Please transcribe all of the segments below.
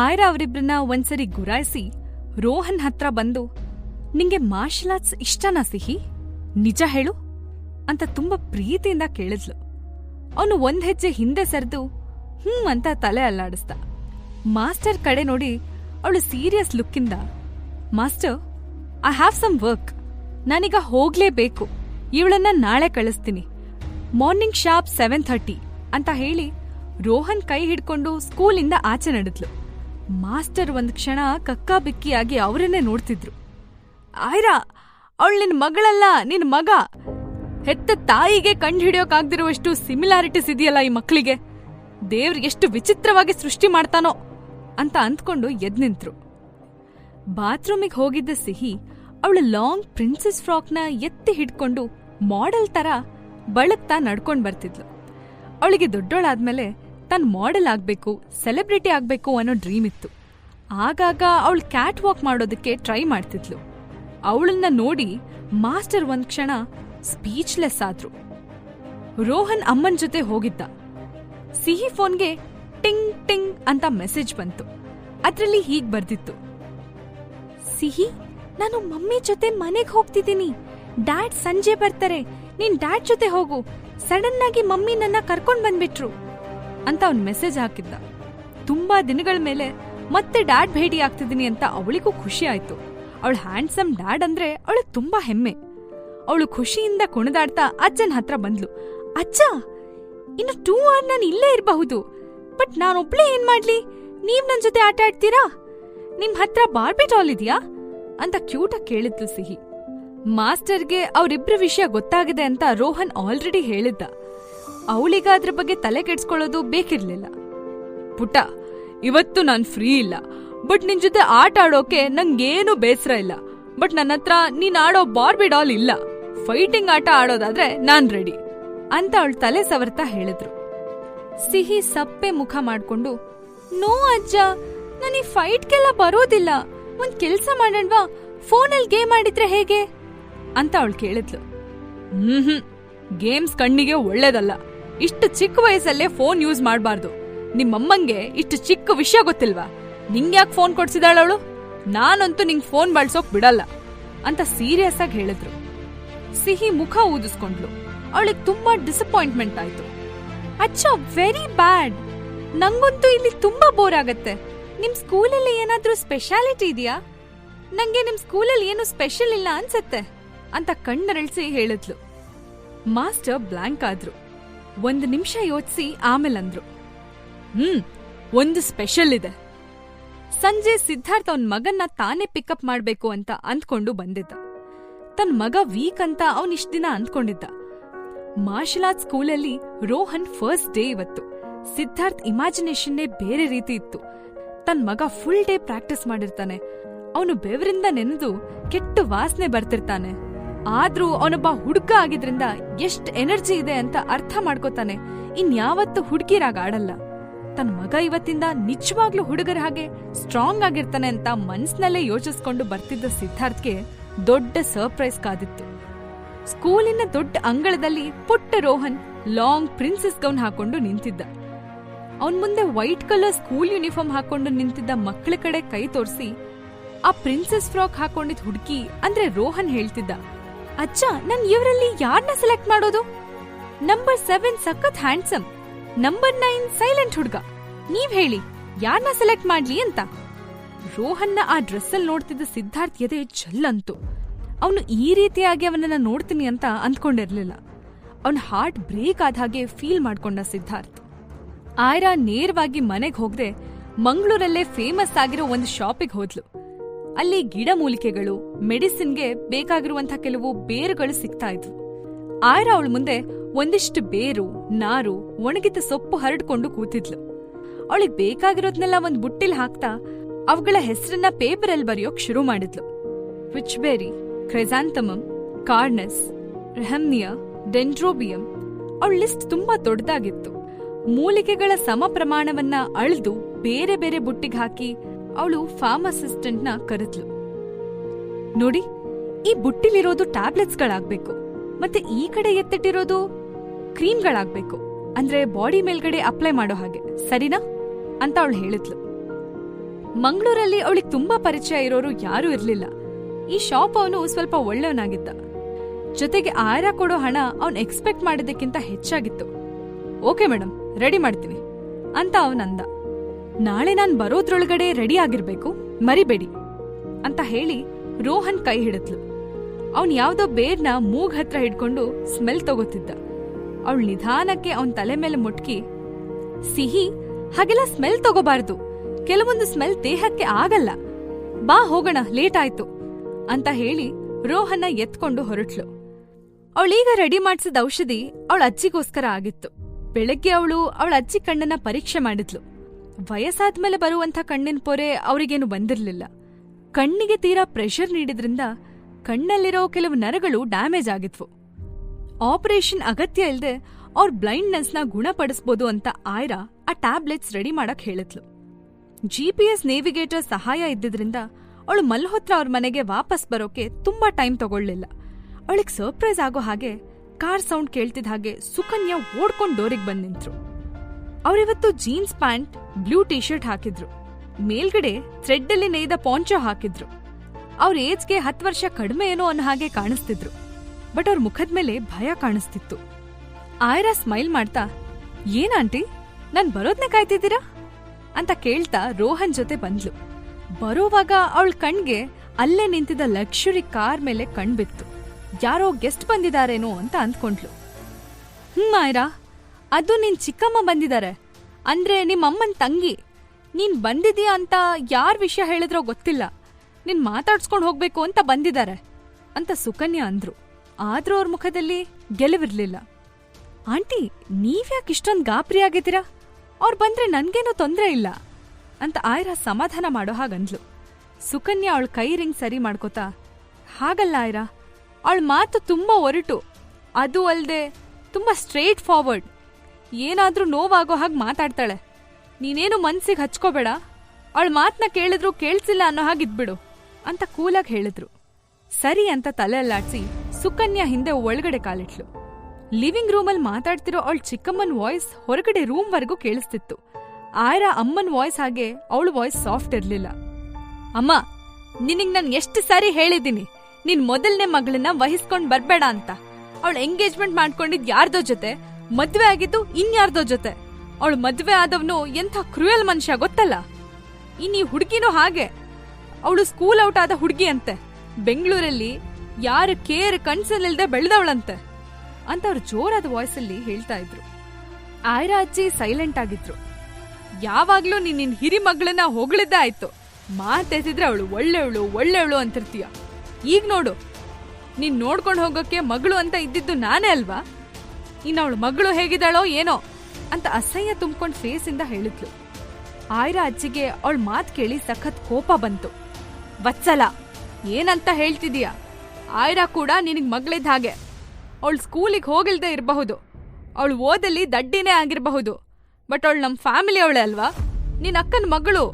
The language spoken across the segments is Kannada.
ಆಯ್ರಾ ಅವರಿಬ್ರನ್ನ ಒಂದ್ಸರಿ ಗುರಾಯಿಸಿ ರೋಹನ್ ಹತ್ರ ಬಂದು, ನಿಂಗೆ ಮಾರ್ಷಲ್ ಆರ್ಟ್ಸ್ ಇಷ್ಟನಾ ಸಿಹಿ? ನಿಜ ಹೇಳು ಅಂತ ತುಂಬಾ ಪ್ರೀತಿಯಿಂದ ಕೇಳಿದ್ಲು. ಅವನು ಒಂದ್ ಹೆಜ್ಜೆ ಹಿಂದೆ ಸರಿದು, ಹ್ಮ್ ಅಂತ ತಲೆ ಅಲ್ಲಾಡಿಸ್ದ. ಮಾಸ್ಟರ್ ಕಡೆ ನೋಡಿ ಅವಳು serious ಲುಕ್ಕಿಂದ master I have some work ನಾನೀಗ ಹೋಗ್ಲೇಬೇಕು. ಇವಳನ್ನ ನಾಳೆ ಕಳಿಸ್ತೀನಿ. ಮಾರ್ನಿಂಗ್ ಶಾರ್ಪ್ ಸೆವೆನ್ ಥರ್ಟಿ ಅಂತ ಹೇಳಿ ರೋಹನ್ ಕೈ ಹಿಡ್ಕೊಂಡು ಸ್ಕೂಲಿಂದ ಆಚೆ ನಡೆದ್ಲು. ಮಾಸ್ಟರ್ ಒಂದ್ ಕ್ಷಣ ಕಕ್ಕಾಬಿಕ್ಕಿಯಾಗಿ ಅವರನ್ನೇ ನೋಡ್ತಿದ್ರು. ಆಯ್ರಾ, ಅವಳು ನಿನ್ ಮಗಳಲ್ಲ, ನಿನ್ ಮಗ. ಹೆತ್ತ ತಾಯಿಗೆ ಕಂಡು ಹಿಡಿಯೋಕಾಗ್ದಿರುವಷ್ಟು ಸಿಮಿಲಾರಿಟೀಸ್ ಇದೆಯಲ್ಲ ಈ ಮಕ್ಕಳಿಗೆ ದೇವ್ರು ಎಷ್ಟು ವಿಚಿತ್ರವಾಗಿ ಸೃಷ್ಟಿ ಮಾಡ್ತಾನೋ ಅಂತ ಅಂದ್ಕೊಂಡು ಎದ್ ನಿಂತ್ರು ಬಾತ್ರೂಮಿಗೆ ಹೋಗಿದ್ದ ಸಿಹಿ ಅವಳು ಲಾಂಗ್ ಪ್ರಿನ್ಸೆಸ್ ಫ್ರಾಕ್ನ ಎತ್ತಿ ಹಿಡ್ಕೊಂಡು ಮಾಡೆಲ್ ತರ ಬಳಕ್ತಾ ನಡ್ಕೊಂಡು ಬರ್ತಿದ್ಲು. ಅವಳಿಗೆ ದೊಡ್ಡೋಳಾದ್ಮೇಲೆ ತಾನು ಮಾಡೆಲ್ ಆಗಬೇಕು ಸೆಲೆಬ್ರಿಟಿ ಆಗಬೇಕು ಅನ್ನೋ ಡ್ರೀಮ್ ಇತ್ತು. ಆಗಾಗ ಅವಳು ಕ್ಯಾಟ್ ವಾಕ್ ಮಾಡೋದಕ್ಕೆ ಟ್ರೈ ಮಾಡ್ತಿದ್ಲು. ಅವಳನ್ನ ನೋಡಿ ಮಾಸ್ಟರ್ ಒಂದ್ ಕ್ಷಣ ಸ್ಪೀಚ್ಲೆಸ್ ಆದ್ರು. ರೋಹನ್ ಅಮ್ಮನ್ ಜೊತೆ ಹೋಗಿದ್ದ. ಸಿಹಿ ಫೋನ್ಗೆ ಟಿಂಗ್ ಟಿಂಗ್ ಅಂತ ಮೆಸೇಜ್ ಬಂತು. ಅದ್ರಲ್ಲಿ ಹೀಗ್ ಬರ್ದಿತ್ತು. ಸಿಹಿ, ನಾನು ಮಮ್ಮಿ ಜೊತೆ ಮನೆಗ್ ಹೋಗ್ತಿದ್ದೀನಿ. ಡ್ಯಾಡ್ ಸಂಜೆ ಬರ್ತಾರೆ. ನೀನ್ ಡ್ಯಾಡ್ ಜೊತೆ ಹೋಗು. ಸಡನ್ ಆಗಿ ಮಮ್ಮಿ ನನ್ನ ಕರ್ಕೊಂಡ್ ಬಂದ್ಬಿಟ್ರು. ಅಂತ ಅವ್ನ್ ಮೆಸೇಜ್ ಹಾಕಿದ್ದ. ತುಂಬಾ ದಿನಗಳ ಮೇಲೆ ಮತ್ತೆ ಡ್ಯಾಡ್ ಭೇಟಿ ಆಗ್ತಿದ್ದೀನಿ ಅಂತ ಅವಳಿಗೂ ಖುಷಿ ಆಯ್ತು. ಅವಳ ಹ್ಯಾಂಡ್ಸಮ್ ಡ್ಯಾಡ್ ಅಂದ್ರೆ ಅವಳು ತುಂಬಾ ಹೆಮ್ಮೆ. ಅವಳು ಖುಷಿಯಿಂದ ಕುಣಿದಾಡ್ತಾ ಅಜ್ಜನ್ ಹತ್ರ ಬಂದ್ಲು. ಅಜ್ಜ, ಇನ್ನು ಟೂ ಅವರ್ ನಾನು ಇಲ್ಲೇ ಇರಬಹುದು. ಬಟ್ ನಾನೊಬ್ಳೇ ಏನ್ ಮಾಡ್ಲಿ? ನೀವ್ ನನ್ ಜೊತೆ ಆಟ ಆಡ್ತೀರಾ? ನಿಮ್ ಹತ್ರ ಬಾರ್ಬಿ ಡಾಲ್ ಇದೆಯಾ? ಅಂತ ಕ್ಯೂಟಾಗಿ ಕೇಳಿದ್ಲು ಸಿಹಿ. ಮಾಸ್ಟರ್ಗೆ ಅವರಿಬ್ರ ವಿಷಯ ಗೊತ್ತಾಗಿದೆ ಅಂತ ರೋಹನ್ ಆಲ್ರೆಡಿ ಹೇಳಿದ್ದ. ಅವಳಿಗ ಅದ್ರ ಬಗ್ಗೆ ತಲೆ ಕೆಡ್ಸ್ಕೊಳ್ಳೋದು ಬೇಕಿರ್ಲಿಲ್ಲ. ಪುಟ ಇವತ್ತು ನಾನ್ ಫ್ರೀ ಇಲ್ಲ. ಬಟ್ ನಿನ್ ಜೊತೆ ಆಟ ಆಡೋಕೆ ನಂಗೇನು ಬೇಸರ ಇಲ್ಲ. ಬಟ್ ನನ್ನ ಹತ್ರ ನೀನ್ ಆಡೋ ಬಾರ್ಬಿ ಡಾಲ್ ಇಲ್ಲ. ಫೈಟಿಂಗ್ ಆಟ ಆಡೋದಾದ್ರೆ ನಾನ್ ರೆಡಿ ಅಂತ ಅವಳು ತಲೆ ಸವರ್ತಾ ಹೇಳಿದ್ರು. ಸಿಹಿ ಸಪ್ಪೆ ಮುಖ ಮಾಡ್ಕೊಂಡು, ನೋ ಅಜ್ಜ, ನಾನು ಈ ಫೈಟ್ಗೆಲ್ಲ ಬರೋದಿಲ್ಲ. ಒಂದ್ ಕೆಲ್ಸ ಮಾಡಣ್ವಾ? ಫೋನಲ್ಲಿ ಗೇಮ್ ಆಡಿದ್ರೆ ಹೇಗೆ? ಅಂತ ಅವಳು ಕೇಳಿದ್ಲು. ಹ್ಮ್ ಹ್ಮ್. ಗೇಮ್ಸ್ ಕಣ್ಣಿಗೆ ಒಳ್ಳೇದಲ್ಲ. ಇಷ್ಟು ಚಿಕ್ಕ ವಯಸ್ಸಲ್ಲೇ ಫೋನ್ ಯೂಸ್ ಮಾಡಬಾರ್ದು. ನಿಮ್ಮಮ್ಮಂಗೆ ಇಷ್ಟು ಚಿಕ್ಕ ವಿಷಯ ಗೊತ್ತಿಲ್ವಾ? ನಿಂಗ್ಯಾಕೆ ಫೋನ್ ಕೊಡ್ಸಿದಾಳವಳು ನಾನಂತೂ ನಿಂಗೆ ಫೋನ್ ಬಳಸೋಕ್ ಬಿಡಲ್ಲ ಅಂತ ಸೀರಿಯಸ್ ಆಗಿ ಹೇಳಿದ್ರು. ಸಿಹಿ ಮುಖ ಊದಿಸ್ಕೊಂಡ್ಲು ಅವಳಿಗೆ ತುಂಬಾ ಡಿಸಪಾಯಿಂಟ್ಮೆಂಟ್ ಆಯ್ತು. ಅಚ್ಚ ವೆರಿ ಬ್ಯಾಡ್ ನಂಗಂತೂ ಇಲ್ಲಿ ತುಂಬಾ ಬೋರ್ ಆಗತ್ತೆ. ನಿಮ್ ಸ್ಕೂಲಲ್ಲಿ ಏನಾದ್ರೂ ಸ್ಪೆಷಾಲಿಟಿ ಇದೆಯಾ? ನಂಗೆ ನಿಮ್ ಸ್ಕೂಲಲ್ಲಿ ಏನು ಸ್ಪೆಷಲ್ ಇಲ್ಲ ಅನ್ಸತ್ತೆ ಅಂತ ಕಣ್ಣರಳಿಸಿ ಹೇಳಿದ್ಲು. ಮಾಸ್ಟರ್ ಬ್ಲಾಂಕ್ ಆದ್ರು. ಒಂದು ನಿಮಿಷ ಯೋಚಿಸಿ ಆಮೇಲೆ ಅಂದ್ರು ಹ್ಮ್, ಒಂದು ಸ್ಪೆಷಲ್ ಇದೆ. ಸಂಜೆ ಸಿದ್ಧಾರ್ಥ್ ಅವನ್ ಮಗನ್ನ ತಾನೇ ಪಿಕಪ್ ಮಾಡ್ಬೇಕು ಅಂತ ಅಂದ್ಕೊಂಡು ಬಂದಿದ್ದ. ತನ್ ಮಗ ವೀಕ್ ಅಂತ ಅವನ್ ಇಷ್ಟ ದಿನ ಅಂದ್ಕೊಂಡಿದ್ದ. ಮಾರ್ಷಲ್ ಆರ್ಟ್ಸ್ ಸ್ಕೂಲಲ್ಲಿ ರೋಹನ್ ಫಸ್ಟ್ ಡೇ ಇವತ್ತು. ಸಿದ್ಧಾರ್ಥ್ ಇಮ್ಯಾಜಿನೇಷನ್ನೇ ಬೇರೆ ರೀತಿ ಇತ್ತು. ತನ್ ಮಗ ಫುಲ್ ಡೇ ಪ್ರಾಕ್ಟೀಸ್ ಮಾಡಿರ್ತಾನೆ. ಅವನು ಬೆವರಿಂದ ನೆನೆದು ಕೆಟ್ಟ ವಾಸನೆ ಬರ್ತಿರ್ತಾನೆ. ಆದ್ರೂ ಅವನೊಬ್ಬ ಹುಡುಕ ಆಗಿದ್ರಿಂದ ಎಷ್ಟ್ ಎನರ್ಜಿ ಇದೆ ಅಂತ ಅರ್ಥ ಮಾಡ್ಕೋತಾನೆ. ಇನ್ಯಾವತ್ತು ಹುಡುಗಿರಾಗ ಆಡಲ್ಲ. ತನ್ನ ಮಗ ಇವತ್ತಿಂದ ನಿಜವಾಗ್ಲೂ ಹುಡುಗರ ಹಾಗೆ ಸ್ಟ್ರಾಂಗ್ ಆಗಿರ್ತಾನೆ ಅಂತ ಮನ್ಸ್ನಲ್ಲೇ ಯೋಚಿಸ್ಕೊಂಡು ಬರ್ತಿದ್ದ ಸಿದ್ಧಾರ್ಥ್ಗೆ ದೊಡ್ಡ ಸರ್ಪ್ರೈಸ್ ಕಾದಿತ್ತು. ಸ್ಕೂಲಿನ ದೊಡ್ಡ ಅಂಗಳದಲ್ಲಿ ಪುಟ್ಟ ರೋಹನ್ ಲಾಂಗ್ ಪ್ರಿನ್ಸೆಸ್ ಗೌನ್ ಹಾಕೊಂಡು ನಿಂತಿದ್ದ. ಅವನ್ ಮುಂದೆ ವೈಟ್ ಕಲರ್ ಸ್ಕೂಲ್ ಯೂನಿಫಾರ್ಮ್ ಹಾಕೊಂಡು ನಿಂತಿದ್ದ ಮಕ್ಕಳ ಕಡೆ ಕೈ ತೋರಿಸಿ ಆ ಪ್ರಿನ್ಸೆಸ್ ಫ್ರಾಕ್ ಹಾಕೊಂಡಿದ್ ಹುಡುಗಿ ಅಂದ್ರೆ ರೋಹನ್ ಹೇಳ್ತಿದ್ದ. ಅಜ್ಜ ನನ್ ಇವರಲ್ಲಿ ಯಾರನ್ನ ಸೆಲೆಕ್ಟ್ ಮಾಡೋದು? ನಂಬರ್ ಸೆವೆನ್ ಸಖತ್ ಹ್ಯಾಂಡ್ಸಮ್ ನಂಬರ್ ನೈನ್ ಸೈಲೆಂಟ್ ಹುಡ್ಗ. ನೀವ್ ಹೇಳಿ ಯಾರನ್ನ ಸೆಲೆಕ್ಟ್ ಮಾಡ್ಲಿ ಅಂತ? ರೋಹನ್ನ ಆ ಡ್ರೆಸ್ಸಲ್ಲಿ ನೋಡ್ತಿದ್ದ ಸಿದ್ಧಾರ್ಥ್ ಎದೆ ಜಲ್ಲಂತು ಅವನು ಈ ರೀತಿಯಾಗಿ ಅವನನ್ನ ನೋಡ್ತೀನಿ ಅಂತ ಅಂದ್ಕೊಂಡಿರ್ಲಿಲ್ಲ. ಅವನ ಹಾರ್ಟ್ ಬ್ರೇಕ್ ಆದ ಹಾಗೆ ಫೀಲ್ ಮಾಡ್ಕೊಂಡ ಸಿದ್ಧಾರ್ಥ್. ಆಯ್ರಾ ನೇರವಾಗಿ ಮನೆಗ್ ಹೋಗದೆ ಮಂಗಳೂರಲ್ಲೇ ಫೇಮಸ್ ಆಗಿರೋ ಒಂದು ಶಾಪಿಗೆ ಹೋದ್ಲು. ಅಲ್ಲಿ ಗಿಡಮೂಲಿಕೆಗಳು, ಮೆಡಿಸಿನ್ಗೆ ಬೇಕಾಗಿರುವಂತಹ ಕೆಲವು ಬೇರುಗಳು ಸಿಗ್ತಾ ಇದ್ವು. ಆಯ್ರ ಅವಳ ಮುಂದೆ ಒಂದಿಷ್ಟು ಬೇರು, ನಾರು, ಒಣಗಿದ ಸೊಪ್ಪು ಹರಡ್ಕೊಂಡು ಕೂತಿದ್ಲು. ಅವಳಿಗೆ ಬೇಕಾಗಿರೋದ್ನೆಲ್ಲ ಒಂದ್ ಬುಟ್ಟಿಲ್ ಹಾಕ್ತಾ ಅವುಗಳ ಹೆಸರನ್ನ ಪೇಪರಲ್ಲಿ ಬರೆಯೋಕ್ ಶುರು ಮಾಡಿದ್ಲು. ವಿಚ್ಬೆರಿ ಕ್ರೆಸಾಂತಮಮ್ ಕಾರ್ನಸ್, ರೆಹಮ್ನಿಯಾ, ಡೆಂಡ್ರೋಬಿಯಂ, ಅವಳ ಲಿಸ್ಟ್ ತುಂಬಾ ದೊಡ್ಡದಾಗಿತ್ತು. ಮೂಲಿಕೆಗಳ ಸಮ ಪ್ರಮಾಣವನ್ನ ಅಳೆದು ಬೇರೆ ಬೇರೆ ಬುಟ್ಟಿಗೆ ಹಾಕಿ ಅವಳು ಫಾರ್ಮ್ ಅಸಿಸ್ಟೆಂಟ್ನ ಕರೆದ್ಲು. ನೋಡಿ, ಈ ಬುಟ್ಟಿಲಿರೋದು ಟ್ಯಾಬ್ಲೆಟ್ಸ್ಗಳಾಗ್ಬೇಕು, ಮತ್ತೆ ಈ ಕಡೆ ಎತ್ತಿಟ್ಟಿರೋದು ಕ್ರೀಮ್ಗಳಾಗ್ಬೇಕು, ಅಂದ್ರೆ ಬಾಡಿ ಮೇಲ್ಗಡೆ ಅಪ್ಲೈ ಮಾಡೋ ಹಾಗೆ, ಸರಿನಾ? ಅಂತ ಅವಳು ಹೇಳಿದ್ಲು. ಮಂಗಳೂರಲ್ಲಿ ಅವಳಿಗೆ ತುಂಬಾ ಪರಿಚಯ ಇರೋರು ಯಾರೂ ಇರಲಿಲ್ಲ. ಈ ಶಾಪ್ ಅವನು ಸ್ವಲ್ಪ ಒಳ್ಳೆಯವನಾಗಿದ್ದ ಜೊತೆಗೆ ಆಹಾರ ಕೊಡೋ ಹಣ ಅವನ್ ಎಕ್ಸ್ಪೆಕ್ಟ್ ಮಾಡಿದ್ದಕ್ಕಿಂತ ಹೆಚ್ಚಾಗಿತ್ತು. ಓಕೆ ಮೇಡಮ್ ರೆಡಿ ಮಾಡ್ತೀನಿ, ಅಂತ ಅವನಂದ. ನಾಳೆ ನಾನ್ ಬರೋದ್ರೊಳಗಡೆ ರೆಡಿ ಆಗಿರ್ಬೇಕು. ಮರಿಬೇಡಿ. ಅಂತ ಹೇಳಿ ರೋಹನ್ ಕೈ ಹಿಡಿದ್ಲು. ಅವನ್ ಯಾವ್ದೋ ಬೇರ್ನ ಮೂಗ್ ಹತ್ರ ಹಿಡ್ಕೊಂಡು ಸ್ಮೆಲ್ ತಗೋತಿದ್ದ. ಅವಳು ನಿಧಾನಕ್ಕೆ ಅವನ್ ತಲೆ ಮೇಲೆ ಮುಟ್ಕಿ, ಸಿಹಿ, ಹಾಗೆಲ್ಲ ಸ್ಮೆಲ್ ತಗೋಬಾರ್ದು. ಕೆಲವೊಂದು ಸ್ಮೆಲ್ ದೇಹಕ್ಕೆ ಆಗಲ್ಲ. ಬಾ ಹೋಗೋಣ ಲೇಟ್ ಆಯ್ತು. ಅಂತ ಹೇಳಿ ರೋಹನ್ನ ಎತ್ಕೊಂಡು ಹೊರಟ್ಲು. ಅವಳೀಗ ರೆಡಿ ಮಾಡಿಸಿದ ಔಷಧಿ ಅವಳ ಅಜ್ಜಿಗೋಸ್ಕರ ಆಗಿತ್ತು. ಬೆಳಗ್ಗೆ ಅವಳು ಅವಳ ಅಜ್ಜಿ ಕಣ್ಣನ್ನ ಪರೀಕ್ಷೆ ಮಾಡಿದ್ಲು. ವಯಸ್ಸಾದ್ಮೇಲೆ ಬರುವಂಥ ಕಣ್ಣಿನ ಪೊರೆ ಅವರಿಗೇನು ಬಂದಿರಲಿಲ್ಲ. ಕಣ್ಣಿಗೆ ತೀರಾ ಪ್ರೆಷರ್ ನೀಡಿದ್ರಿಂದ ಕಣ್ಣಲ್ಲಿರೋ ಕೆಲವು ನರಗಳು ಡ್ಯಾಮೇಜ್ ಆಗಿದ್ವು. ಆಪರೇಷನ್ ಅಗತ್ಯ ಇಲ್ಲದೆ ಅವ್ರ ಬ್ಲೈಂಡ್ನೆಸ್ನ ಗುಣಪಡಿಸ್ಬೋದು ಅಂತ ಆಯ್ರಾ ಆ ಟ್ಯಾಬ್ಲೆಟ್ಸ್ ರೆಡಿ ಮಾಡಕ್ ಹೇಳಿದ್ಲು. ಎಸ್ ನೇವಿಗೇಟರ್ ಸಹಾಯ ಇದ್ದಿದ್ರಿಂದ ಅವಳು ಮಲ್ಹೋತ್ರ ಅವ್ರ ಮನೆಗೆ ವಾಪಸ್ ಬರೋಕೆ ತುಂಬಾ ಟೈಮ್ ತಗೊಳ್ಳಿಲ್ಲ ಅವಳಿಗೆ ಸರ್ಪ್ರೈಸ್ ಆಗೋ ಹಾಗೆ ಕಾರ್ ಸೌಂಡ್ ಕೇಳ್ತಿದ್ದ ಹಾಗೆ ಸುಕನ್ಯಾ ಓಡ್ಕೊಂಡು ಡೋರಿಗೆ ಬಂದ್ ನಿಂತ್ರು. ಅವರಿವತ್ತು jeans pant, blue T shirt ಹಾಕಿದ್ರು. ಮೇಲ್ಗಡೆ ಥ್ರೆಡ್ ಅಲ್ಲಿ ನೇಯ್ದ ಪಾಂಚೋ ಹಾಕಿದ್ರು. ಅವ್ರ ಏಜ್ಗೆ ಹತ್ತು ವರ್ಷ ಕಡಿಮೆ ಏನೋ ಅನ್ನೋ ಹಾಗೆ ಕಾಣಿಸ್ತಿದ್ರು. ಬಟ್ ಅವ್ರ ಮುಖದ ಮೇಲೆ ಭಯ ಕಾಣಿಸ್ತಿತ್ತು. ಆಯರಾ ಸ್ಮೈಲ್ ಮಾಡ್ತಾ ಏನಾಂಟಿ ನಾನ್ ಬರೋದ್ನೆ ಕಾಯ್ತಿದ್ದೀರಾ? ಅಂತ ಕೇಳ್ತಾ ರೋಹನ್ ಜೊತೆ ಬಂದ್ಲು. ಬರೋವಾಗ ಅವಳ ಕಣ್ಗೆ ಅಲ್ಲೇ ನಿಂತಿದ್ದ ಲಕ್ಷುರಿ ಕಾರ್ ಮೇಲೆ ಕಣ್ಬಿತ್ತು ಯಾರೋ ಗೆಸ್ಟ್ ಬಂದಿದಾರೇನೋ ಅಂತ ಅಂದ್ಕೊಂಡ್ಲು ಹ್ಮ್, ಆಯ್ರಾ ಅದು ನಿನ್ ಚಿಕ್ಕಮ್ಮ ಬಂದಿದ್ದಾರೆ. ಅಂದ್ರೆ ನಿಮ್ಮಮ್ಮನ್ ತಂಗಿ. ನೀನ್ ಬಂದಿದೀಯ ಅಂತ ಯಾರ್ ವಿಷಯ ಹೇಳಿದ್ರೋ ಗೊತ್ತಿಲ್ಲ. ನಿನ್ ಮಾತಾಡ್ಸ್ಕೊಂಡು ಹೋಗ್ಬೇಕು ಅಂತ ಬಂದಿದ್ದಾರೆ. ಅಂತ ಸುಕನ್ಯಾ ಅಂದ್ರು. ಆದ್ರೂ ಅವ್ರ ಮುಖದಲ್ಲಿ ಗೆಲುವಿರ್ಲಿಲ್ಲ. ಆಂಟಿ, ನೀವ್ಯಾಕೆ ಇಷ್ಟೊಂದು ಗಾಬರಿ ಆಗಿದ್ದೀರಾ? ಅವ್ರು ಬಂದ್ರೆ ನನ್ಗೇನೂ ತೊಂದ್ರೆ ಇಲ್ಲ. ಅಂತ ಆಯ್ರಾ ಸಮಾಧಾನ ಮಾಡೋ ಹಾಗಂದ್ಲು ಸುಕನ್ಯಾ ಅವಳ ಕೈ ರಿಂಗ್ ಸರಿ ಮಾಡ್ಕೋತಾ, ಹಾಗಲ್ಲ ಆಯ್ರಾ, ಅವಳ ಮಾತು ತುಂಬಾ ಒರಟು. ಅದು ಅಲ್ದೆ ತುಂಬಾ ಸ್ಟ್ರೇಟ್ ಫಾರ್ವರ್ಡ್. ಏನಾದ್ರೂ ನೋವಾಗೋ ಹಾಗೆ ಮಾತಾಡ್ತಾಳೆ. ನೀನೇನು ಮನ್ಸಿಗೆ ಹಚ್ಕೋಬೇಡ. ಅವಳ ಮಾತನ್ನ ಕೇಳಿದ್ರು ಕೇಳಿಸಿಲ್ಲ ಅನ್ನೋ ಹಾಗೆ ಇದ್ಬಿಡು ಅಂತ ಕೂಲಾಗಿ ಹೇಳಿದ್ರು. ಸರಿ ಅಂತ ತಲೆ ಅಲ್ಲಾಡ್ಸಿ ಸುಕನ್ಯಾ ಹಿಂದೆ ಒಳಗಡೆ ಕಾಲಿಟ್ಲು. ಲಿವಿಂಗ್ ರೂಮಲ್ಲಿ ಮಾತಾಡ್ತಿರೋ ಅವಳ ಚಿಕ್ಕಮ್ಮನ್ ವಾಯ್ಸ್ ಹೊರಗಡೆ ರೂಮ್ವರೆಗೂ ಕೇಳಿಸ್ತಿತ್ತು. ಆಯ್ರ ಅಮ್ಮನ್ ವಾಯ್ಸ್ ಹಾಗೆ ಅವಳ ವಾಯ್ಸ್ ಸಾಫ್ಟ್ ಇರ್ಲಿಲ್ಲ. ಅಮ್ಮ, ನಿನಗ್ ನಾನು ಎಷ್ಟು ಸಾರಿ ಹೇಳಿದ್ದೀನಿ. ನಿನ್ ಮೊದಲನೇ ಮಗಳನ್ನ ವಹಿಸ್ಕೊಂಡ್ ಬರ್ಬೇಡ ಅಂತ. ಅವಳು ಎಂಗೇಜ್ಮೆಂಟ್ ಮಾಡ್ಕೊಂಡಿದ್ ಯಾರ್ದೋ ಜೊತೆ. ಮದ್ವೆ ಆಗಿದ್ದು ಇನ್ಯಾರ್ದೋ ಜೊತೆ. ಅವಳು ಮದ್ವೆ ಆದವನು ಎಂಥ ಕ್ರೂಯಲ್ ಮನುಷ್ಯ ಗೊತ್ತಲ್ಲ? ಇನ್ನು ಈ ಹುಡುಗಿನೂ ಹಾಗೆ. ಅವಳು ಸ್ಕೂಲ್ ಔಟ್ ಆದ ಹುಡುಗಿ ಅಂತೆ. ಬೆಂಗಳೂರಲ್ಲಿ ಯಾರ ಕೇರ್ ಕಣ್ಸಲ್ಲಿಲ್ದೆ ಬೆಳೆದವಳಂತೆ. ಅಂತ ಅವ್ರು ಜೋರಾದ ವಾಯ್ಸಲ್ಲಿ ಹೇಳ್ತಾ ಇದ್ರು. ಆಯ್ರಾ ಅಜ್ಜಿ ಸೈಲೆಂಟ್ ಆಗಿದ್ರು. ಯಾವಾಗ್ಲೂ ನೀನ್ ಹಿರಿ ಮಗಳನ್ನ ಹೊಗಳಿದ್ದ ಆಯ್ತು. ಮಾತೆತ್ತಿದ್ರೆ ಅವಳು ಒಳ್ಳೆವಳು ಒಳ್ಳೆವಳು ಅಂತಿರ್ತೀಯ. ಈಗ ನೋಡು, ನೀನ್ ನೋಡ್ಕೊಂಡು ಹೋಗೋಕೆ ಮಗಳು ಅಂತ ಇದ್ದಿದ್ದು ನಾನೇ ಅಲ್ವಾ? ಇನ್ನು ಅವಳು ಮಗಳು ಹೇಗಿದ್ದಾಳೋ ಏನೋ ಅಂತ ಅಸಹ್ಯ ಫೇಸ್ ಫೇಸಿಂದ ಹೇಳಿದ್ಲು. ಆಯ್ರಾ ಅಜ್ಜಿಗೆ ಅವಳ ಮಾತು ಕೇಳಿ ಸಖತ್ ಕೋಪ ಬಂತು. ವತ್ಸಲ, ಏನಂತ ಹೇಳ್ತಿದೀಯ? ಆಯ್ರಾ ಕೂಡ ನಿನಗೆ ಮಗಳಿದ್ದ ಹಾಗೆ. ಅವಳು ಸ್ಕೂಲಿಗೆ ಹೋಗಿಲ್ದೆ ಇರಬಹುದು. ಅವಳು ಓದಲ್ಲಿ ದಡ್ಡಿನೇ ಆಗಿರಬಹುದು. ಬಟ್ ಅವಳು ನಮ್ಮ ಫ್ಯಾಮಿಲಿ ಅವಳೆ ಅಲ್ವಾ? ನಿನ್ನ ಅಕ್ಕನ ಮಗಳು.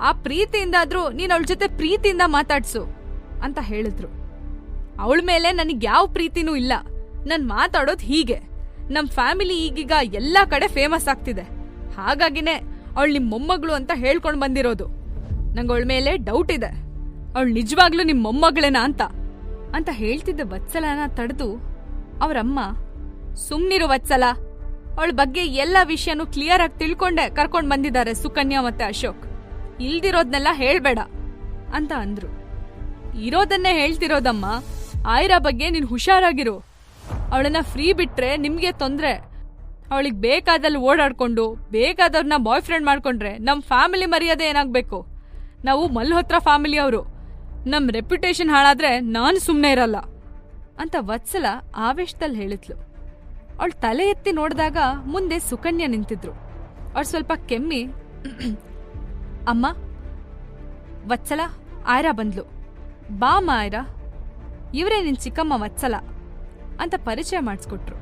ಆ ಪ್ರೀತಿಯಿಂದಾದ್ರೂ ನೀನು ಅವಳ ಜೊತೆ ಪ್ರೀತಿಯಿಂದ ಮಾತಾಡ್ಸು, ಅಂತ ಹೇಳಿದ್ರು. ಅವಳ ಮೇಲೆ ನನಗೆ ಯಾವ ಪ್ರೀತಿನೂ ಇಲ್ಲ. ನನ್ ಮಾತಾಡೋದು ಹೀಗೆ. ನಮ್ಮ ಫ್ಯಾಮಿಲಿ ಈಗೀಗ ಎಲ್ಲಾ ಕಡೆ ಫೇಮಸ್ ಆಗ್ತಿದೆ. ಹಾಗಾಗಿನೇ ಅವಳು ನಿಮ್ಮ ಮೊಮ್ಮಗಳು ಅಂತ ಹೇಳ್ಕೊಂಡು ಬಂದಿರೋದು. ನಂಗೆ ಅವಳ ಮೇಲೆ ಡೌಟ್ ಇದೆ. ಅವಳು ನಿಜವಾಗ್ಲೂ ನಿಮ್ಮ ಮೊಮ್ಮಗಳೇನಾ ಅಂತ. ಅಂತ ಹೇಳ್ತಿದ್ದ ವತ್ಸಲನ ತಡೆದು ಅವರಮ್ಮ ಸುಮ್ಮನಿರು ವತ್ಸಲ. ಅವಳ ಬಗ್ಗೆ ಎಲ್ಲ ವಿಷಯನೂ ಕ್ಲಿಯರ್ ಆಗಿ ತಿಳ್ಕೊಂಡೆ ಕರ್ಕೊಂಡು ಬಂದಿದ್ದಾರೆ ಸುಕನ್ಯಾ ಮತ್ತೆ ಅಶೋಕ್. ಇಲ್ದಿರೋದ್ನೆಲ್ಲ ಹೇಳ್ಬೇಡ. ಅಂತ ಅಂದ್ರು. ಇರೋದನ್ನೇ ಹೇಳ್ತಿರೋದಮ್ಮ. ಆಯ್ರ ಬಗ್ಗೆ ನೀನು ಹುಷಾರಾಗಿರು. ಅವಳನ್ನ ಫ್ರೀ ಬಿಟ್ರೆ ನಿಮ್ಗೆ ತೊಂದ್ರೆ. ಅವಳಿಗೆ ಬೇಕಾದಲ್ಲಿ ಓಡಾಡ್ಕೊಂಡು ಬೇಕಾದವ್ರನ್ನ ಬಾಯ್ ಫ್ರೆಂಡ್ ಮಾಡ್ಕೊಂಡ್ರೆ ನಮ್ಮ ಫ್ಯಾಮಿಲಿ ಮರ್ಯಾದೆ ಏನಾಗಬೇಕು? ನಾವು ಮಲ್ಹೋತ್ರ ಫ್ಯಾಮಿಲಿ ಅವರು. ನಮ್ಮ ರೆಪ್ಯುಟೇಷನ್ ಹಾಳಾದ್ರೆ ನಾನು ಸುಮ್ಮನೆ ಇರಲ್ಲ. ಅಂತ ವತ್ಸಲ ಆವೇಶದಲ್ಲಿ ಹೇಳಿದ್ಲು. ಅವಳು ತಲೆ ಎತ್ತಿ ನೋಡಿದಾಗ ಮುಂದೆ ಸುಕನ್ಯ ನಿಂತಿದ್ರು. ಅವಳು ಸ್ವಲ್ಪ ಕೆಮ್ಮಿ. ಅಮ್ಮ, ವತ್ಸಲ, ಆಯ್ರಾ ಬಂದ್ಲು. ಬಾ ಅಮ್ಮ ಆಯ್ರಾ ಇವರೇ ನಿನ್ ಚಿಕ್ಕಮ್ಮ ವತ್ಸಲ. ಅಂತ ಪರಿಚಯ ಮಾಡಿಸ್ಕೊಟ್ರು.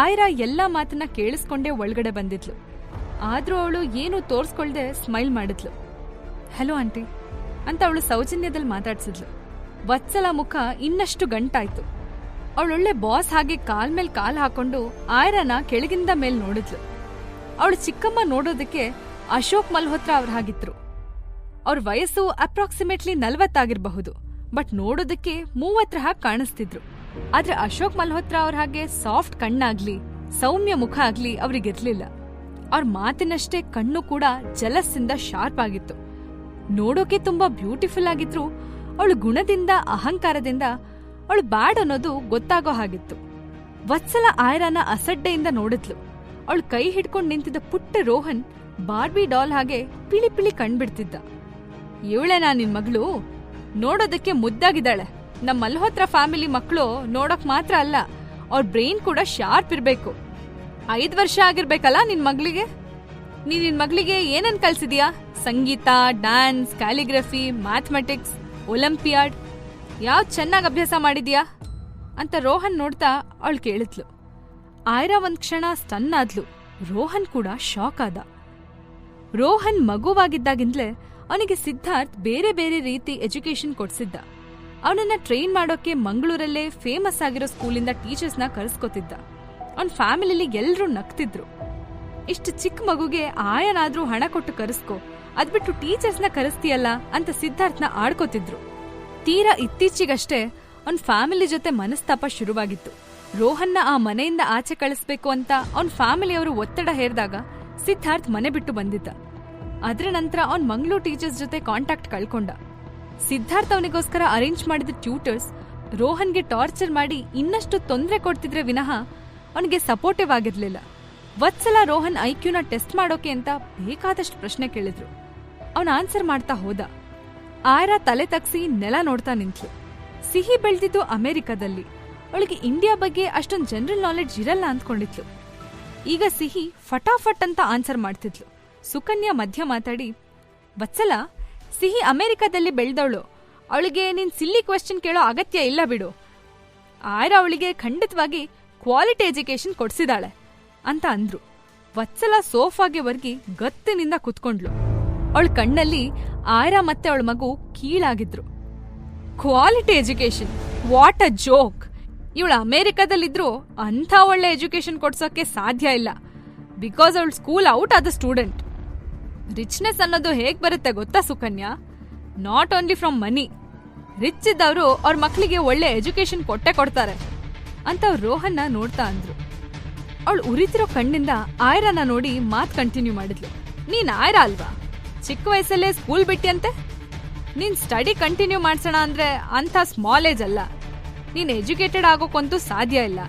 ಆಯ್ರಾ ಎಲ್ಲ ಮಾತನ್ನ ಕೇಳಿಸ್ಕೊಂಡೇ ಒಳಗಡೆ ಬಂದಿದ್ಲು. ಆದ್ರೂ ಅವಳು ಏನು ತೋರಿಸ್ಕೊಳ್ದೆ ಸ್ಮೈಲ್ ಮಾಡಿದ್ಲು. ಹಲೋ ಆಂಟಿ, ಅಂತ ಅವಳು ಸೌಜನ್ಯದಲ್ಲಿ ಮಾತಾಡ್ಸಿದ್ಲು. ವತ್ಸಲ ಮುಖ ಇನ್ನಷ್ಟು ಗಂಟಾಯ್ತು. ಅವಳೊಳ್ಳೆ ಬಾಸ್ ಹಾಗೆ ಕಾಲ್ ಮೇಲೆ ಕಾಲ್ ಹಾಕೊಂಡು ಆಯ್ರನ ಕೆಳಗಿಂದ ಮೇಲ್ ನೋಡಿದ್ಲು. ಅವಳು ಚಿಕ್ಕಮ್ಮ ನೋಡೋದಕ್ಕೆ ಅಶೋಕ್ ಮಲ್ಹೋತ್ರ ಅವ್ರ ಹಾಗಿದ್ರು. ಅವ್ರ ವಯಸ್ಸು ಅಪ್ರಾಕ್ಸಿಮೇಟ್ಲಿ ನಲ್ವತ್ತಾಗಿರ್ಬಹುದು, ಬಟ್ ನೋಡೋದಕ್ಕೆ ಮೂವತ್ತರ ಹಾಗೆ ಕಾಣಿಸ್ತಿದ್ರು. ಆದ್ರೆ ಅಶೋಕ್ ಮಲ್ಹೋತ್ರ ಅವ್ರ ಹಾಗೆ ಸಾಫ್ಟ್ ಕಣ್ಣಾಗ್ಲಿ, ಸೌಮ್ಯ ಮುಖ ಆಗ್ಲಿ ಅವ್ರಿಗಿರ್ಲಿಲ್ಲ. ಅವ್ರ ಮಾತಿನಷ್ಟೇ ಕಣ್ಣು ಕೂಡ ಜಲಸ್ಸಿಂದ ಶಾರ್ಪ್ ಆಗಿತ್ತು. ನೋಡೋಕೆ ತುಂಬಾ ಬ್ಯೂಟಿಫುಲ್ ಆಗಿದ್ರು, ಅವಳು ಗುಣದಿಂದ, ಅಹಂಕಾರದಿಂದ, ಅವಳು ಬ್ಯಾಡ್ ಅನ್ನೋದು ಗೊತ್ತಾಗೋ ಹಾಗಿತ್ತು. ವತ್ಸಲ ಆಯ್ರಾನ ಅಸಡ್ಡೆಯಿಂದ ನೋಡಿದ್ಲು. ಅವಳು ಕೈ ಹಿಡ್ಕೊಂಡು ನಿಂತಿದ್ದ ಪುಟ್ಟ ರೋಹನ್ ಬಾರ್ಬಿ ಡಾಲ್ ಹಾಗೆ ಪಿಳಿ ಪಿಳಿ ಕಣ್ಬಿಡ್ತಿದ್ದ. ಇವಳೇನಾ ನಿನ್ ಮಗಳು? ನೋಡೋದಕ್ಕೆ ಮುದ್ದಾಗಿದ್ದಾಳೆ. ನಮ್ಮ ಮಲ್ಹೋತ್ರ ಫ್ಯಾಮಿಲಿ ಮಕ್ಕಳು ನೋಡಕ್ ಮಾತ್ರ ಅಲ್ಲ, ಅವ್ರ ಬ್ರೈನ್ ಕೂಡ ಶಾರ್ಪ್ ಇರಬೇಕು. ಐದು ವರ್ಷ ಆಗಿರ್ಬೇಕಲ್ಲ ನಿನ್ನ ಮಗಳಿಗೆ? ನೀ ನಿನ್ನ ಮಗಳಿಗೆ ಏನನ್ ಕಲ್ಸಿದ್ಯಾ? ಸಂಗೀತ ಡ್ಯಾನ್ಸ್ ಕ್ಯಾಲಿಗ್ರಫಿ ಮ್ಯಾಥಮೆಟಿಕ್ಸ್ ಒಲಿಂಪಿಯಾಡ್ ಯಾವ್ದು ಚೆನ್ನಾಗಿ ಅಭ್ಯಾಸ ಮಾಡಿದ್ಯಾ? ಅಂತ ರೋಹನ್ ನೋಡ್ತಾ ಅವಳು ಕೇಳಿದ್ಲು. ಆಯ್ರಾ ಒಂದ್ ಕ್ಷಣ ಸ್ಟನ್ ಆದ್ಲು. ರೋಹನ್ ಕೂಡ ಶಾಕ್ ಆದ. ರೋಹನ್ ಮಗುವಾಗಿದ್ದಾಗಿಂದಲೇ ಅವನಿಗೆ ಸಿದ್ಧಾರ್ಥ್ ಬೇರೆ ಬೇರೆ ರೀತಿ ಎಜುಕೇಶನ್ ಕೊಡ್ಸಿದ್ದ. ಅವನನ್ನ ಟ್ರೈನ್ ಮಾಡೋಕೆ ಮಂಗಳೂರಲ್ಲೇ ಫೇಮಸ್ ಆಗಿರೋ ಸ್ಕೂಲಿಂದ ಟೀಚರ್ಸ್ನ ಕರೆಸ್ಕೊತಿದ್ದ. ಅವನ್ ಫ್ಯಾಮಿಲಿಲಿ ಎಲ್ಲರೂ ನಗ್ತಿದ್ರು. ಇಷ್ಟು ಚಿಕ್ಕ ಮಗುಗೆ ಆಯನಾದ್ರೂ ಹಣ ಕೊಟ್ಟು ಕರೆಸ್ಕೊ, ಅದ್ಬಿಟ್ಟು ಟೀಚರ್ಸ್ನ ಕರೆಸ್ತೀಯಲ್ಲ ಅಂತ ಸಿದ್ಧಾರ್ಥ್ನ ಆಡ್ಕೋತಿದ್ರು. ತೀರಾ ಇತ್ತೀಚೆಗಷ್ಟೇ ಅವನ್ ಫ್ಯಾಮಿಲಿ ಜೊತೆ ಮನಸ್ತಾಪ ಶುರುವಾಗಿತ್ತು. ರೋಹನ್ನ ಆ ಮನೆಯಿಂದ ಆಚೆ ಕಳಿಸ್ಬೇಕು ಅಂತ ಅವನ್ ಫ್ಯಾಮಿಲಿಯವರು ಒತ್ತಡ ಹೇರಿದಾಗ ಸಿದ್ಧಾರ್ಥ್ ಮನೆ ಬಿಟ್ಟು ಬಂದಿದ್ದ. ಅದ್ರ ನಂತರ ಅವನ್ ಮಂಗಳೂರು ಟೀಚರ್ಸ್ ಜೊತೆ ಕಾಂಟ್ಯಾಕ್ಟ್ ಕಳ್ಕೊಂಡ. ಸಿದ್ಧಾರ್ಥ್ ಅವನಿಗೋಸ್ಕರ ಅರೇಂಜ್ ಮಾಡಿದ ಟ್ಯೂಟರ್ಸ್ ರೋಹನ್ಗೆ ಟಾರ್ಚರ್ ಮಾಡಿ ಇನ್ನಷ್ಟು ತೊಂದರೆ ಕೊಡ್ತಿದ್ರೆ ವಿನಃ ಅವನಿಗೆ ಸಪೋರ್ಟಿವ್ ಆಗಿರ್ಲಿಲ್ಲ. ವತ್ಸಲ ರೋಹನ್ ಐಕ್ಯೂನ ಟೆಸ್ಟ್ ಮಾಡೋಕೆ ಅಂತ ಬೇಕಾದಷ್ಟು ಪ್ರಶ್ನೆ ಕೇಳಿದ್ರು. ಅವನ ಆನ್ಸರ್ ಮಾಡ್ತಾ ಹೋದ. ಆಯ್ರ ತಲೆ ತಗ್ಸಿ ನೆಲ ನೋಡ್ತಾ ನಿಂತ್ಲು. ಸಿಹಿ ಬೆಳೆದಿದ್ದು ಅಮೆರಿಕದಲ್ಲಿ. ಅವಳಿಗೆ ಇಂಡಿಯಾ ಬಗ್ಗೆ ಅಷ್ಟೊಂದು ಜನರಲ್ ನಾಲೆಡ್ಜ್ ಇರಲ್ಲ ಅಂದ್ಕೊಂಡಿದ್ಲು. ಈಗ ಸಿಹಿ ಫಟಾಫಟ್ ಅಂತ ಆನ್ಸರ್ ಮಾಡ್ತಿದ್ಲು. ಸುಕನ್ಯಾ ಮಧ್ಯ ಮಾತಾಡಿ, ವತ್ಸಲ ಸಿಹಿ ಅಮೆರಿಕದಲ್ಲಿ ಬೆಳೆದವಳು. ಅವಳಿಗೆ ನೀನ್ ಸಿಲ್ಲಿ ಕ್ವೆಶ್ಚನ್ ಕೇಳೋ ಅಗತ್ಯ ಇಲ್ಲ ಬಿಡು. ಆದ್ರೆ ಅವಳಿಗೆ ಖಂಡಿತವಾಗಿ ಕ್ವಾಲಿಟಿ ಎಜುಕೇಶನ್ ಕೊಡ್ಸಿದಾಳೆ ಅಂತ ಅಂದ್ರು. ವತ್ಸಲ ಸೋಫಾಗೆ ವರ್ಗಿ ಗತ್ತಿನಿಂದ ಕುತ್ಕೊಂಡ್ಲು ಅವಳ ಕಣ್ಣಲ್ಲಿ ಆಯ್ರ ಮತ್ತೆ ಅವಳ ಮಗು ಕೀಳಾಗಿದ್ರು. Quality education what a joke ಇವಳು ಅಮೆರಿಕದಲ್ಲಿದ್ರು ಅಂಥ ಒಳ್ಳೆ ಎಜುಕೇಶನ್ ಕೊಡ್ಸೋಕೆ ಸಾಧ್ಯ ಇಲ್ಲ. ಬಿಕಾಸ್ ಅವಳು ಸ್ಕೂಲ್ ಔಟ್ ಆದ ಸ್ಟೂಡೆಂಟ್ ರಿಚ್ನೆಸ್ ಅನ್ನೋದು ಹೇಗೆ ಬರುತ್ತೆ ಗೊತ್ತಾ Sukanya? Not only from money rich ಇದ್ದವರು ಅವ್ರ ಮಕ್ಕಳಿಗೆ ಒಳ್ಳೆ ಎಜುಕೇಶನ್ ಕೊಟ್ಟೆ ಕೊಡ್ತಾರೆ. ಅಂತ ರೋಹನ್ನ ನೋಡ್ತಾ ಅಂದ್ರು. ಅವಳು ಉರಿತಿರೋ ಕಣ್ಣಿಂದ ಆಯ್ರನ ನೋಡಿ ಮಾತ್ ಕಂಟಿನ್ಯೂ ಮಾಡಿದ್ಲು. ನೀನ್ ಆಯ್ರ ಅಲ್ವಾ? ಚಿಕ್ಕ ವಯಸ್ಸಲ್ಲೇ ಸ್ಕೂಲ್ ಬಿಟ್ಟಿಯಂತೆ? ನೀನ್ ಸ್ಟಡಿ ಕಂಟಿನ್ಯೂ ಮಾಡ್ಸೋಣ ಅಂದ್ರೆ ಅಂಥ ಸ್ಮಾಲ್ ಏಜ್ ಅಲ್ಲ. ನೀನ್ ಎಜುಕೇಟೆಡ್ ಆಗೋಕ್ಕಂತೂ ಸಾಧ್ಯ ಇಲ್ಲ.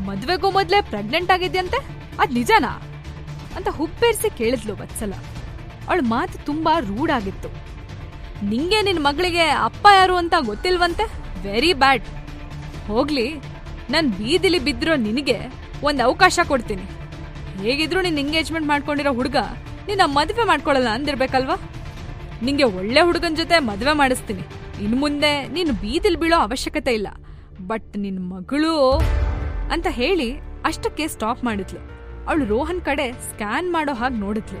ಮದ್ವೆಗೂ ಮೊದ್ಲೇ ಪ್ರೆಗ್ನೆಂಟ್ ಆಗಿದ್ಯಂತೆ? ಅದ್ ನಿಜನಾ? ಅಂತ ಹುಬ್ಬೇರ್ಸಿ ಕೇಳಿದ್ಲು ವತ್ಸಲ ಅವಳ ಮಾತು ತುಂಬಾ ರೂಡ್ ಆಗಿತ್ತು ನಿಂಗೆ ನಿನ್ ಮಗಳಿಗೆ ಅಪ್ಪ ಯಾರು ಅಂತ ಗೊತ್ತಿಲ್ವಂತೆ? ವೆರಿ ಬ್ಯಾಡ್ ಹೋಗ್ಲಿ, ನನ್ ಬೀದಿಲಿ ಬಿದ್ದಿರೋ ನಿನಗೆ ಒಂದು ಅವಕಾಶ ಕೊಡ್ತೀನಿ. ಹೇಗಿದ್ರು ನಿನ್ ಎಂಗೇಜ್ಮೆಂಟ್ ಮಾಡ್ಕೊಂಡಿರೋ ಹುಡುಗ ನಿನ್ನ ಮದುವೆ ಮಾಡ್ಕೊಳ್ಳಲ್ಲ ಅಂದಿರ್ಬೇಕಲ್ವಾ? ನಿಂಗೆ ಒಳ್ಳೆ ಹುಡುಗನ ಜೊತೆ ಮದುವೆ ಮಾಡಿಸ್ತೀನಿ. ಇನ್ ಮುಂದೆ ನೀನು ಬೀದಿಲಿ ಬೀಳೋ ಅವಶ್ಯಕತೆ ಇಲ್ಲ. ಬಟ್ ನಿನ್ ಮಗಳು ಅಂತ ಹೇಳಿ ಅಷ್ಟಕ್ಕೆ ಸ್ಟಾಪ್ ಮಾಡಿದ್ಲು. ಅವಳು ರೋಹನ್ ಕಡೆ ಸ್ಕ್ಯಾನ್ ಮಾಡೋ ಹಾಗೆ ನೋಡಿದ್ಲು.